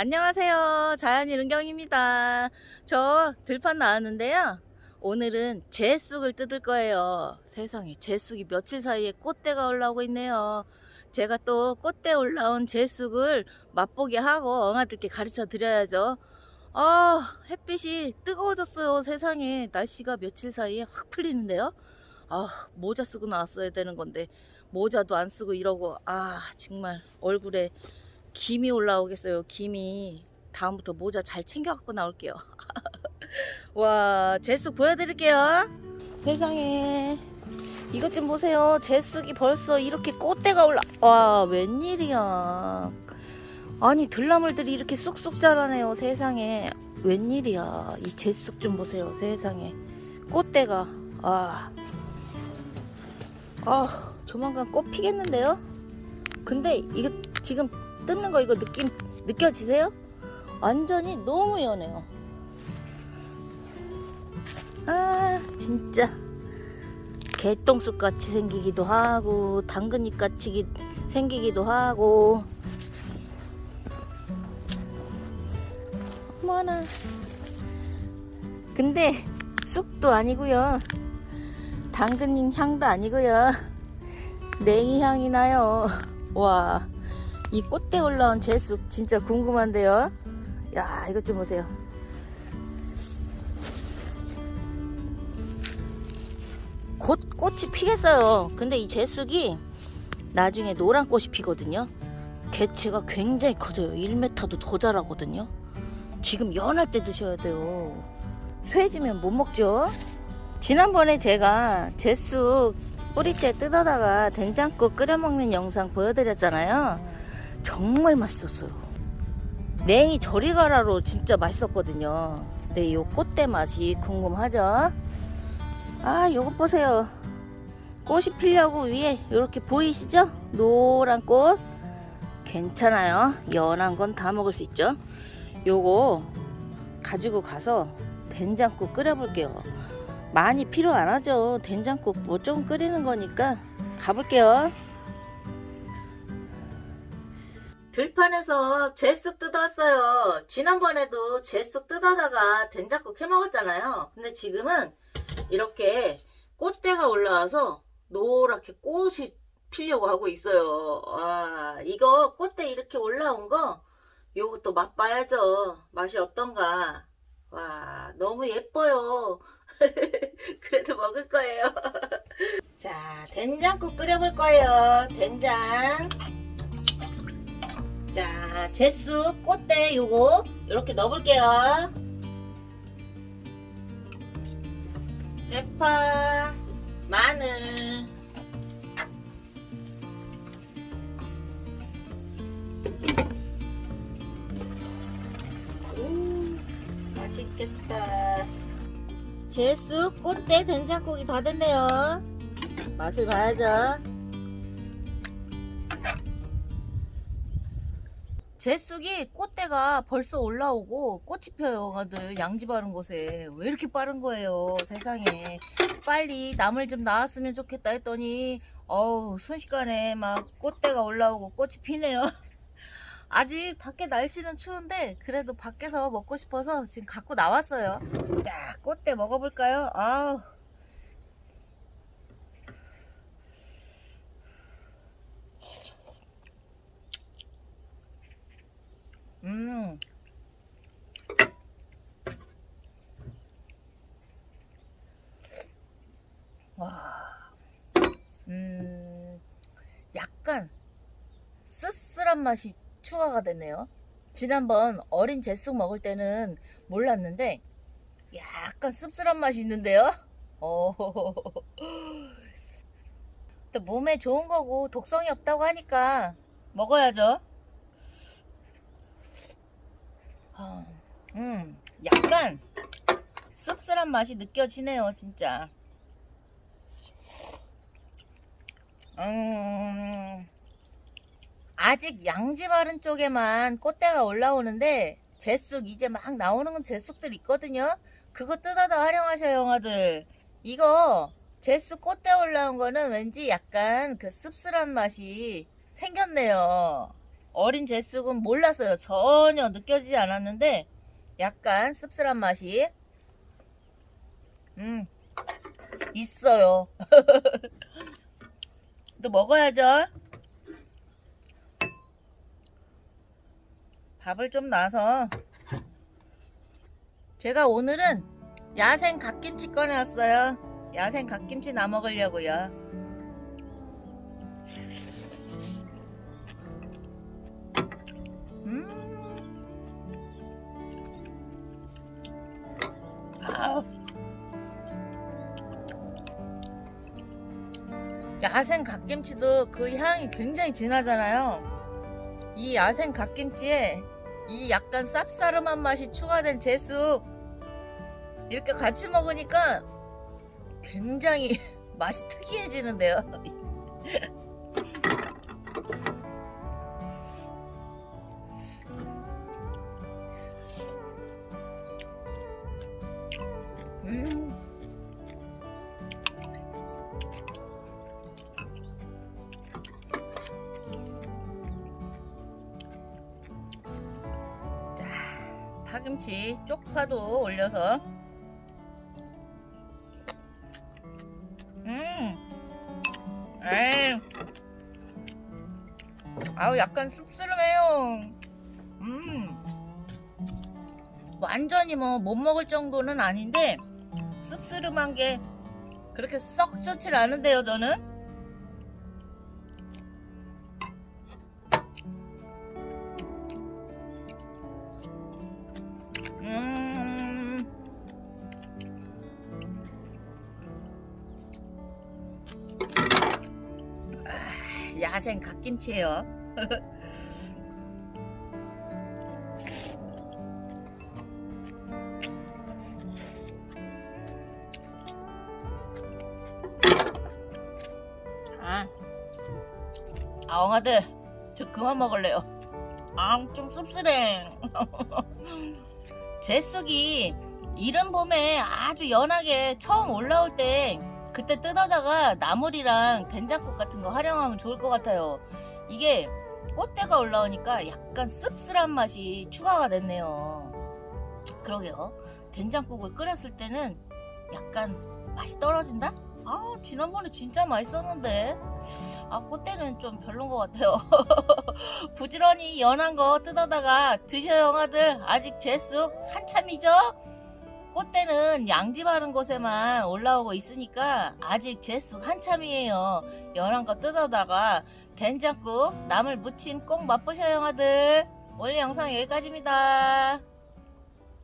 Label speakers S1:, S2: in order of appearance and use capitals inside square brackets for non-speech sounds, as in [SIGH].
S1: 안녕하세요. 자연이 은경입니다. 저 들판 나왔는데요. 오늘은 제 쑥을 뜯을 거예요. 세상에 제 쑥이 며칠 사이에 꽃대가 올라오고 있네요. 제가 또 꽃대 올라온 제 쑥을 맛보게 하고 엉아들께 가르쳐 드려야죠. 아, 햇빛이 뜨거워졌어요. 세상에 날씨가 며칠 사이에 확 풀리는데요. 아, 모자 쓰고 나왔어야 되는 건데 모자도 안 쓰고 이러고 아, 정말 얼굴에 김이 올라오겠어요. 김이 다음부터 모자 잘 챙겨 갖고 나올게요. [LAUGHS] 와, 제쑥 보여드릴게요. 세상에 이것 좀 보세요. 제쑥이 벌써 이렇게 꽃대가 올라. 와, 웬일이야. 아니 들나물들이 이렇게 쑥쑥 자라네요. 세상에 웬일이야. 이 제쑥 좀 보세요. 세상에 꽃대가 아, 아 조만간 꽃 피겠는데요. 근데 이거 지금 뜯는 거 이거 느낌 느껴지세요? 완전히 너무 연해요. 아 진짜. 개똥쑥 같이 생기기도 하고 당근잎 같이 생기기도 하고. 어머나. 근데 쑥도 아니고요. 당근잎 향도 아니고요. 냉이 향이 나요. 와 이 꽃대 올라온 제쑥 진짜 궁금한데요. 야, 이것 좀 보세요. 곧 꽃이 피겠어요. 근데 이 제쑥이 나중에 노란 꽃이 피거든요. 개체가 굉장히 커져요. 1m도 더 자라거든요. 지금 연할 때 드셔야 돼요. 쇠지면 못 먹죠. 지난번에 제가 제쑥 뿌리째 뜯어다가 된장국 끓여 먹는 영상 보여드렸잖아요. 정말 맛있었어요. 냉이 저리 가라로 진짜 맛있었거든요. 네, 요 꽃대 맛이 궁금하죠? 아, 요거 보세요. 꽃이 피려고 위에 이렇게 보이시죠? 노란 꽃. 괜찮아요. 연한 건 다 먹을 수 있죠? 요거 가지고 가서 된장국 끓여볼게요. 많이 필요 안 하죠. 된장국 뭐 좀 끓이는 거니까 가볼게요. 들판에서 제쑥 뜯어왔어요. 지난번에도 제쑥 뜯어다가 된장국 해 먹었잖아요. 근데 지금은 이렇게 꽃대가 올라와서 노랗게 꽃이 피려고 하고 있어요. 와, 이거 꽃대 이렇게 올라온 거 요것도 맛봐야죠. 맛이 어떤가. 와, 너무 예뻐요. [LAUGHS] 그래도 먹을 거예요. [LAUGHS] 자, 된장국 끓여볼 거예요. 된장. 자, 제쑥, 꽃대 요거 이렇게 넣어볼게요. 대파, 마늘. 음, 맛있겠다. 제쑥, 꽃대, 된장국이 다 됐네요. 맛을 봐야죠. 제쑥이 꽃대가 벌써 올라오고 꽃이 펴요, 가들 양지 바른 곳에 왜 이렇게 빠른 거예요, 세상에. 빨리 나물 좀 나왔으면 좋겠다 했더니 어우 순식간에 막 꽃대가 올라오고 꽃이 피네요. [LAUGHS] 아직 밖에 날씨는 추운데 그래도 밖에서 먹고 싶어서 지금 갖고 나왔어요. 야, 꽃대 먹어볼까요? 아우. 음. 와. 음. 약간 쓸쓸한 맛이 추가가 되네요. 지난번 어린 제쑥 먹을 때는 몰랐는데 약간 씁쓸한 맛이 있는데요. [LAUGHS] 어. 또 몸에 좋은 거고 독성이 없다고 하니까 먹어야죠. 아, 음, 약간 씁쓸한 맛이 느껴지네요, 진짜. 음, 아직 양지 바른 쪽에만 꽃대가 올라오는데 제쑥 이제 막 나오는 건 제쑥들 있거든요. 그거 뜯어다 활용하셔요, 영아들. 이거 제쑥 꽃대 올라온 거는 왠지 약간 그 씁쓸한 맛이 생겼네요. 어린 제쑥은 몰랐어요. 전혀 느껴지지 않았는데 약간 씁쓸한 맛이 음 있어요. [LAUGHS] 또 먹어야죠. 밥을 좀 놔서 제가 오늘은 야생 갓김치 꺼내왔어요. 야생 갓김치 나 먹으려고요. 야생 갓김치도 그 향이 굉장히 진하잖아요. 이 야생 갓김치에 이 약간 쌉싸름한 맛이 추가된 제쑥 이렇게 같이 먹으니까 굉장히 [LAUGHS] 맛이 특이해지는데요. 파김치 쪽파도 올려서 음. 에이. 아우 약간 씁쓸해요. 음. 완전히 뭐 못 먹을 정도는 아닌데 씁쓸한 게 그렇게 썩 좋질 않은데요, 저는. 야생 갓김치예요. 아, 아 엉아들, 저 그만 먹을래요. 아, 좀 씁쓸해. [LAUGHS] 제쑥이 이른 봄에 아주 연하게 처음 올라올 때 그때 뜯어다가 나물이랑 된장국 같은 거 활용하면 좋을 것 같아요. 이게 꽃대가 올라오니까 약간 씁쓸한 맛이 추가가 됐네요. 그러게요. 된장국을 끓였을 때는 약간 맛이 떨어진다? 아, 지난번에 진짜 맛있었는데. 아, 꽃대는 좀 별론 것 같아요. [LAUGHS] 부지런히 연한 거 뜯어다가 드셔요, 형아들. 아직 제쑥 한참이죠? 꽃대는 양지 바른 곳에만 올라오고 있으니까 아직 제쑥 한참이에요. 연한 거 뜯어다가 된장국, 나물 무침 꼭 맛보셔요, 형아들. 오늘 영상 여기까지입니다.